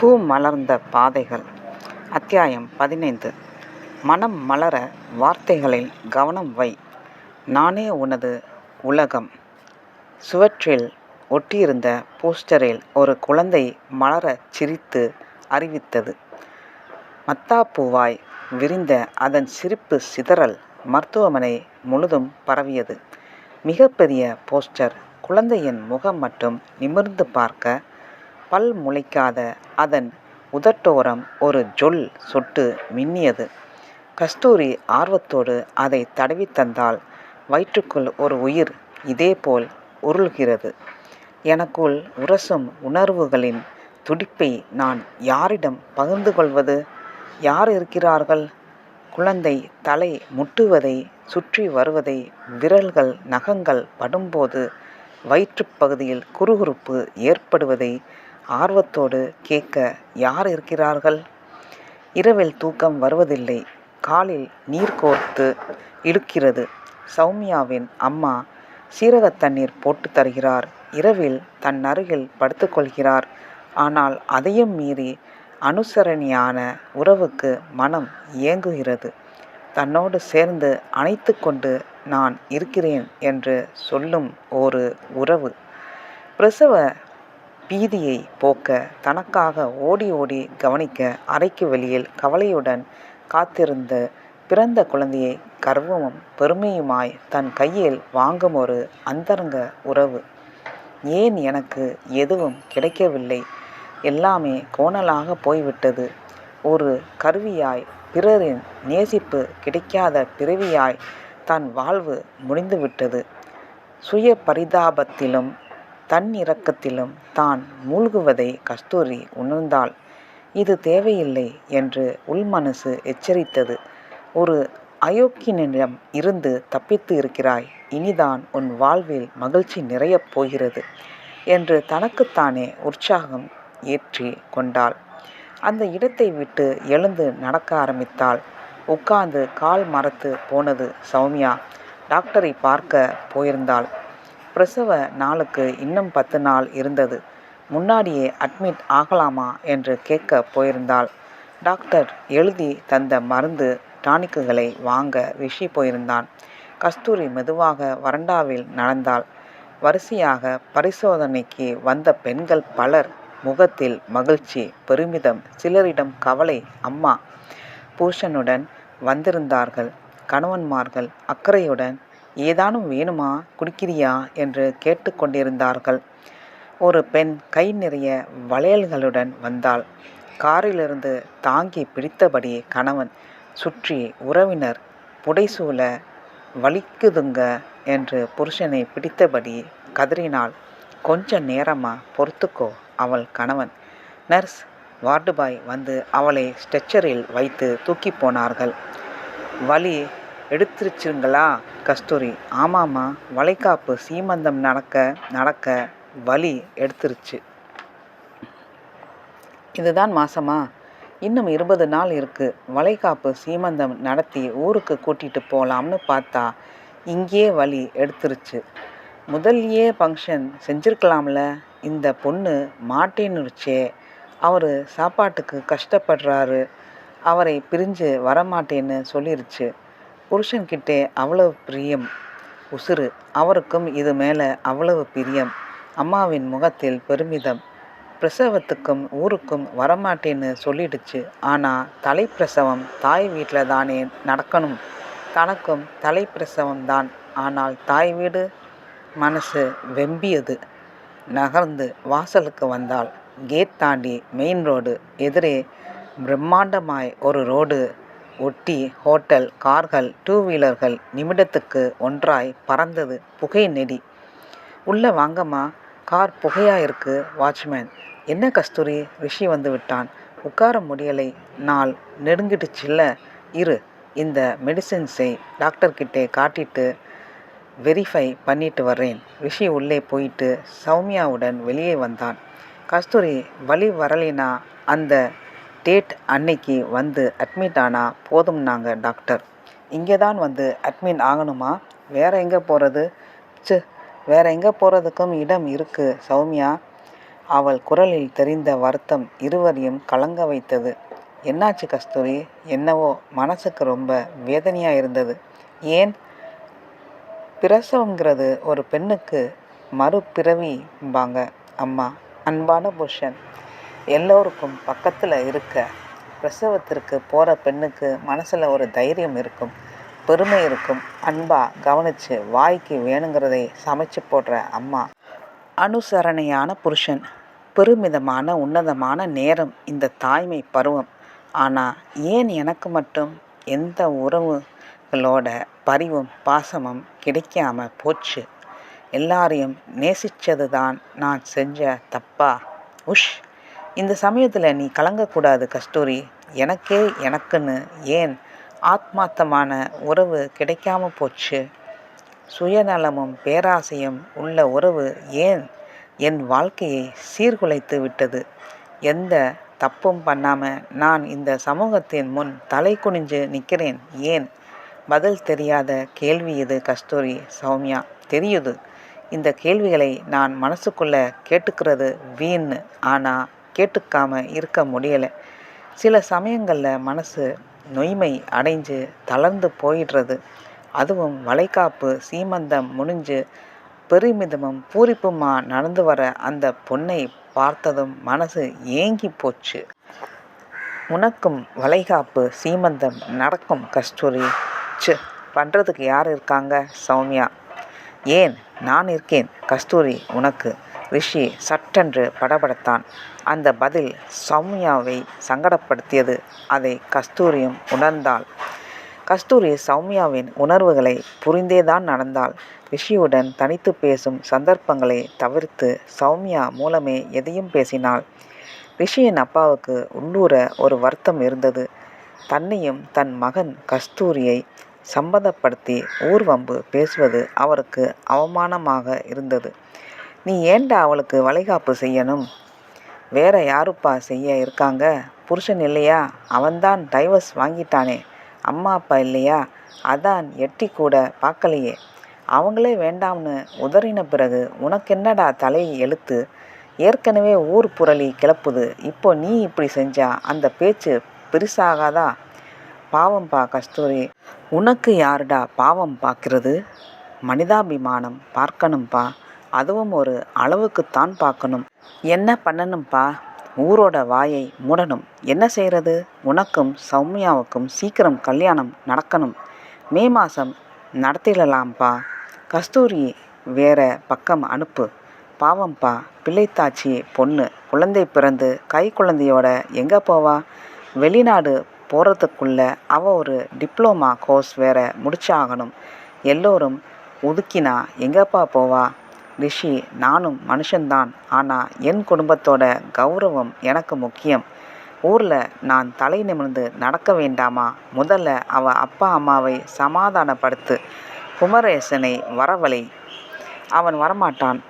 பூ மலர்ந்த பாதைகள். அத்தியாயம் பதினைந்து. மனம் மலர வார்த்தைகளில் கவனம் வை. நானே உனது உலகம். சுவற்றில் ஒட்டியிருந்த போஸ்டரில் ஒரு குழந்தை மலர சிரித்து அறிவித்தது. மத்தாப்பூவாய் விரிந்த அதன் சிரிப்பு சிதறல் மருத்துவமனை முழுதும் பரவியது. மிகப்பெரிய போஸ்டர் குழந்தையின் முகம் மட்டும் நிமிர்ந்து பார்க்க பல் முளைக்காத அதன் உதட்டோரம் ஒரு ஜொல் சொட்டு மின்னியது. கஸ்தூரி ஆர்வத்தோடு அதை தடவி தந்தால் வயிற்றுக்குள் ஒரு உயிர் இதேபோல் உருள்கிறது. எனக்குள் உரசும் உணர்வுகளின் துடிப்பை நான் யாரிடம் பகிர்ந்து கொள்வது? யார் இருக்கிறார்கள்? குழந்தை தலை முட்டுவதை சுற்றி வருவதை விரல்கள் நகங்கள் படும்போது வயிற்றுப் பகுதியில் குறுகுறுப்பு ஏற்படுவதை ஆர்வத்தோடு கேட்க யார் இருக்கிறார்கள்? இரவில் தூக்கம் வருவதில்லை. காலில் நீர் கோர்த்து இழுக்கிறது. சௌமியாவின் அம்மா சீரக தண்ணீர் போட்டு தருகிறார். இரவில் தன் அருகில் படுத்துக்கொள்கிறார் ஆனால் அதையும் மீறி அனுசரணியான உறவுக்கு மனம் ஏங்குகிறது. தன்னோடு சேர்ந்து அணைத்து கொண்டு நான் இருக்கிறேன் என்று சொல்லும் ஒரு உறவு. பிரசவ பீதியை போக்க தனக்காக ஓடி ஓடி கவனிக்க அறைக்கு வெளியில் கவலையுடன் காத்திருந்த பிறந்த குழந்தையை கர்வமும் பெருமையுமாய் தன் கையில் வாங்கும் ஒரு அந்தரங்க உறவு. ஏன் எனக்கு எதுவும் கிடைக்கவில்லை? எல்லாமே கோணலாக போய்விட்டது. ஒரு கருவியாய் பிறரின் நேசிப்பு கிடைக்காத பிறவியாய் தன் வாழ்வு முடிந்துவிட்டது. சுய பரிதாபத்திலும் தன்னிரக்கத்திலும் தான் மூழ்குவதை கஸ்தூரி உணர்ந்தாள். இது தேவையில்லை என்று உள்மனசு எச்சரித்தது. ஒரு அயோக்கியனிடம் இருந்து தப்பித்து இருக்கிறாய். இனிதான் உன் வாழ்வில் மகிழ்ச்சி நிறையப் போகிறது என்று தனக்குத்தானே உற்சாகம் ஏற்றி கொண்டாள். அந்த இடத்தை விட்டு எழுந்து நடக்க ஆரம்பித்தாள். உட்கார்ந்து கால் மரத்து போனது சௌமியா. டாக்டரை பார்க்க போயிருந்தாள். பிரசவ நாளுக்கு இன்னும் பத்து நாள் இருந்தது. முன்னாடியே அட்மிட் ஆகலாமா என்று கேட்க போயிருந்தாள். டாக்டர் எழுதி தந்த மருந்து டானிக்குகளை வாங்க ரிஷி போயிருந்தான். கஸ்தூரி மெதுவாக வறண்டாவில் நடந்தாள். வரிசையாக பரிசோதனைக்கு வந்த பெண்கள் பலர் முகத்தில் மகிழ்ச்சி பெருமிதம் சிலரிடம் கவலை அம்மா பூஷனுடன் வந்திருந்தார்கள். கணவன்மார்கள் அக்கறையுடன் ஏதானும் வேணுமா? குடிக்கிறியா? என்று கேட்டுக்கொண்டிருந்தார்கள். ஒரு பெண் கை நிறைய வளையல்களுடன் வந்தாள். காரிலிருந்து தாங்கி பிடித்தபடி கணவன் சுற்றி உறவினர் புடைசூழ வலிக்குதுங்க என்று புருஷனை பிடித்தபடி கதறினாள். கொஞ்ச நேரமா பொறுத்துக்கோ அவள் கணவன். நர்ஸ் வார்டுபாய் வந்து அவளை ஸ்ட்ரெச்சரில் வைத்து தூக்கி போனார்கள். வலி எடுத்துருச்சுங்களா? கஸ்தூரி. ஆமாம்மா வளைகாப்பு சீமந்தம் நடக்க நடக்க வலி எடுத்துருச்சு. இதுதான் மாசமா? இன்னும் இருபது நாள் இருக்குது வளைகாப்பு சீமந்தம் நடத்தி ஊருக்கு கூட்டிகிட்டு போகலாம்னு பார்த்தா இங்கேயே வழி எடுத்துருச்சு. முதல்லையே ஃபங்க்ஷன் செஞ்சுருக்கலாம்ல? இந்த பொண்ணு மாட்டேன்னுருச்சே. அவர் சாப்பாட்டுக்கு கஷ்டப்படுறாரு. அவரை பிரிஞ்சு வரமாட்டேன்னு சொல்லிருச்சு. புருஷன்கிட்டே அவ்வளவு பிரியம். உசுறு. அவருக்கும் இது மேலே அவ்வளவு பிரியம். அம்மாவின் முகத்தில் பெருமிதம். பிரசவத்துக்கும் ஊருக்கும் வரமாட்டேன்னு சொல்லிடுச்சு. ஆனால் தலைப்பிரசவம் தாய் வீட்டில் தானே நடக்கணும். தனக்கும் தலைப்பிரசவம் தான். ஆனால் தாய் வீடு மனசு வெம்பியது. நகர்ந்து வாசலுக்கு வந்தால் கேட் தாண்டி மெயின் ரோடு. எதிரே பிரம்மாண்டமாய் ஒரு ரோடு. ஒட்டி ஹோட்டல் கார்கள் டூ வீலர்கள் நிமிடத்துக்கு ஒன்றாய் பறந்தது புகை நெடி. உள்ளே வாங்கம்மா கார் புகையா இருக்கு வாட்ச்மேன். என்ன கஸ்தூரி? ரிஷி வந்து விட்டான். உட்கார முடியலை. நாள் நெடுங்கிடுச்சுல்ல. இரு இந்த மெடிசின்ஸை டாக்டர்கிட்டே காட்டிட்டு வெரிஃபை பண்ணிட்டு வர்றேன். ரிஷி உள்ளே போயிட்டு சௌமியாவுடன் வெளியே வந்தான். கஸ்தூரி வழி வரலினா அந்த டேட் அன்னைக்கு வந்து அட்மிட் ஆனால் போதும்னாங்க டாக்டர் இங்கே தான் வந்து அட்மிட் ஆகணுமா? வேறு எங்கே போகிறது ச்சு வேறு எங்கே போகிறதுக்கும் இடம் இருக்குது சௌமியா. அவள் குரலில் தெரிந்த வருத்தம் இருவரையும் கலங்க வைத்தது. என்னாச்சு கஸ்தூரி? என்னவோ மனசுக்கு ரொம்ப வேதனையாக இருந்தது. ஏன்? பிரசவங்கிறது ஒரு பெண்ணுக்கு மறுபிறவிம்பாங்க. அம்மா அன்பான புருஷன். எல்லோருக்கும் பக்கத்தில் இருக்க பிரசவத்திற்கு போகிற பெண்ணுக்கு மனசில் ஒரு தைரியம் இருக்கும். பெருமை இருக்கும். அன்பாக கவனித்து வாய்க்கு வேணுங்கிறதை சமைச்சு போடுற அம்மா. அனுசரணையான புருஷன். பெருமிதமான உன்னதமான நேரம் இந்த தாய்மை பருவம். ஆனால் ஏன் எனக்கு மட்டும் எந்த உறவுகளோட பரிவும் பாசமும் கிடைக்காம போச்சு? எல்லாரையும் நேசித்தது தான் நான் செஞ்ச தப்பா? உஷ்! இந்த சமயத்தில் நீ கலங்கக்கூடாது கஸ்தூரி. எனக்கே எனக்குன்னு ஏன் ஆத்மார்த்தமான உறவு கிடைக்காம போச்சு? சுயநலமும் பேராசையும் உள்ள உறவு ஏன் என் வாழ்க்கையை சீர்குலைத்து விட்டது? எந்த தப்பும் பண்ணாமல் நான் இந்த சமூகத்தின் முன் தலை குனிஞ்சு நிற்கிறேன் ஏன்? பதில் தெரியாத கேள்வி இது கஸ்தூரி சௌமியா. தெரியுது. இந்த கேள்விகளை நான் மனசுக்குள்ளே கேட்டுக்கிறது வீண். ஆனால் கேட்டுக்காம இருக்க முடியலை. சில சமயங்களில் மனசு நொய்மை அடைஞ்சு தளர்ந்து போயிடுறது. அதுவும் வளைகாப்பு சீமந்தம் முடிஞ்சு பெருமிதமும் பூரிப்புமா நடந்து வர அந்த பொண்ணை பார்த்ததும் மனசு ஏங்கி போச்சு. உனக்கும் வளைகாப்பு சீமந்தம் நடக்கும் கஸ்தூரி. ச்சு பண்ணுறதுக்கு யார் இருக்காங்க சௌமியா? ஏன் நான் இருக்கேன் கஸ்தூரி உனக்கு. ரிஷி சட்டென்று படபடத்தான். அந்த பதில் சௌமியாவை சங்கடப்படுத்தியது. அதை கஸ்தூரியும் உணர்ந்தாள். கஸ்தூரி சௌமியாவின் உணர்வுகளை புரிந்தேதான் நடந்தாள். ரிஷியுடன் தனித்து பேசும் சந்தர்ப்பங்களை தவிர்த்து சௌமியா மூலமே எதையும் பேசினாள். ரிஷியின் அப்பாவுக்கு உள்ளூர ஒரு வருத்தம் இருந்தது. தன்னையும் தன் மகன் கஸ்தூரியை சம்பந்தப்படுத்தி ஊர்வம்பு பேசுவது அவருக்கு அவமானமாக இருந்தது. நீ ஏண்டா அவளுக்கு வளைகாப்பு செய்யணும்? வேற யாருப்பா செய்ய இருக்காங்க? புருஷன் இல்லையா? அவன்தான் டைவர்ஸ் வாங்கிட்டானே. அம்மா அப்பா இல்லையா? அதான் எட்டி கூட பார்க்கலையே. அவங்களே வேண்டாம்னு உதறின பிறகு உனக்கு என்னடா தலை எழுத்து? ஏற்கனவே ஊர் புரளி கிளப்புது. இப்போ நீ இப்படி செஞ்சா அந்த பேச்சு பெருசாகாதா? பாவம்பா கஸ்தூரி உனக்கு யாருடா பாவம் பார்க்கிறது? மனிதாபிமானம் பார்க்கணும்ப்பா அதுவும் ஒரு அளவுக்குத்தான் பார்க்கணும். என்ன பண்ணணும்ப்பா ஊரோட வாயை மூடணும். என்ன செய்கிறது உனக்கும் சௌமியாவுக்கும் சீக்கிரம் கல்யாணம் நடக்கணும். மே மாதம் நடத்திடலாம்ப்பா கஸ்தூரி வேற பக்கம் அனுப்பு. பாவம்ப்பா பிள்ளைத்தாச்சி பொண்ணு. குழந்தை பிறந்து கை குழந்தையோட எங்கே போவா? வெளிநாடு போகிறதுக்குள்ள அவ ஒரு டிப்ளமா கோர்ஸ் வேற முடிச்சாகணும். எல்லோரும் ஒதுக்கினா எங்கப்பா போவா? ரிஷி நானும் மனுஷன்தான். ஆனால் என் குடும்பத்தோட கௌரவம் எனக்கு முக்கியம். ஊரில் நான் தலை நிமிர்ந்து நடக்க வேண்டாமா? முதல்ல அவ அப்பா அம்மாவை சமாதானப்படுத்து. குமரேசனை வரவழை. அவன் வரமாட்டான்.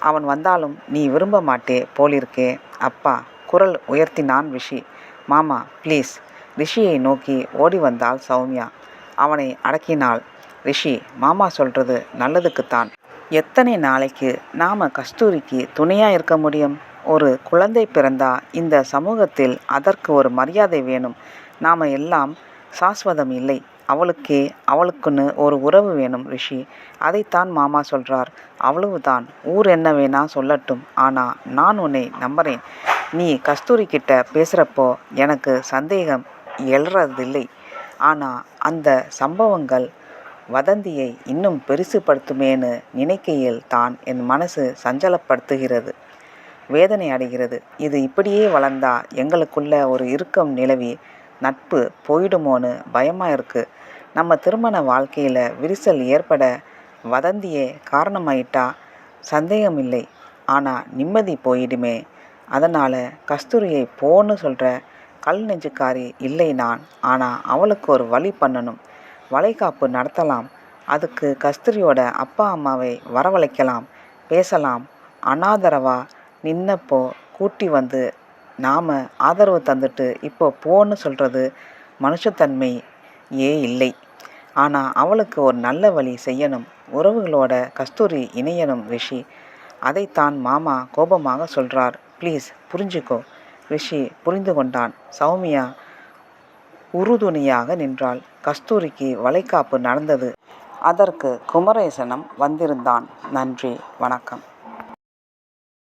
அவன் வந்தாலும் நீ விரும்ப மாட்டே போலிருக்கே. அப்பா குரல் உயர்த்தினான் ரிஷி. மாமா ப்ளீஸ். ரிஷியை நோக்கி ஓடி வந்தாள் சௌமியா. அவனை அடக்கினாள். ரிஷி மாமா சொல்கிறது நல்லதுக்குத்தான். எத்தனை நாளைக்கு நாம் கஸ்தூரிக்கு துணையாக இருக்க முடியும்? ஒரு குழந்தை பிறந்தா இந்த சமூகத்தில் அதற்கு ஒரு மரியாதை வேணும். நாம எல்லாம் சாஸ்வதம் இல்லை. அவளுக்கே அவளுக்குன்னு ஒரு உறவு வேணும் ரிஷி. அதைத்தான் மாமா சொல்கிறார் அவ்வளவுதான். ஊர் என்ன வேணா சொல்லட்டும். ஆனால் நான் உன்னை நம்புறேன். நீ கஸ்தூரி கிட்ட பேசுகிறப்போ எனக்கு சந்தேகம் எழுறதில்லை. ஆனால் அந்த சம்பவங்கள் வதந்தியை இன்னும் பெருசுபடுத்துமேன்னு நினைக்கையில் தான் என் மனசு சஞ்சலப்படுத்துகிறது. வேதனை அடைகிறது. இது இப்படியே வளர்ந்தா எங்களுக்குள்ள ஒரு இறுக்கம் நிலவி நட்பு போயிடுமோன்னு பயமாக இருக்கு நம்ம திருமண வாழ்க்கையில் விரிசல் ஏற்பட வதந்தியே காரணமாயிட்டா சந்தேகம் இல்லை ஆனால் நிம்மதி போயிடுமே. அதனால் கஸ்தூரியை போன்னு சொல்கிற கல் நெஞ்சுக்காரி இல்லை நான். ஆனால் அவளுக்கு ஒரு வழி பண்ணணும். வளைகாப்பு நடத்தலாம். அதுக்கு கஸ்தூரியோட அப்பா அம்மாவை வரவழைக்கலாம். பேசலாம். அனாதரவா நின்னப்போ கூட்டி வந்து நாம் ஆதரவு தந்துட்டு இப்போ போன்னு சொல்கிறது மனுஷத்தன்மை ஏ இல்லை. ஆனால் அவளுக்கு ஒரு நல்ல வழி செய்யணும். உறவுகளோட கஸ்தூரி இணையணும் ரிஷி. அதைத்தான் மாமா கோபமாக சொல்கிறார் ப்ளீஸ் புரிஞ்சுக்கோ. ரிஷி புரிந்து கொண்டான். சௌமியா உறுதுணையாக நின்றாள். கஸ்தூரிக்கு வளைகாப்பு நடந்தது. அதற்கு குமரேசனும் வந்திருந்தான். நன்றி. வணக்கம்.